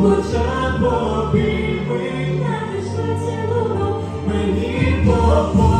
Хоча б обійми, навіть поцілунок, мені помог.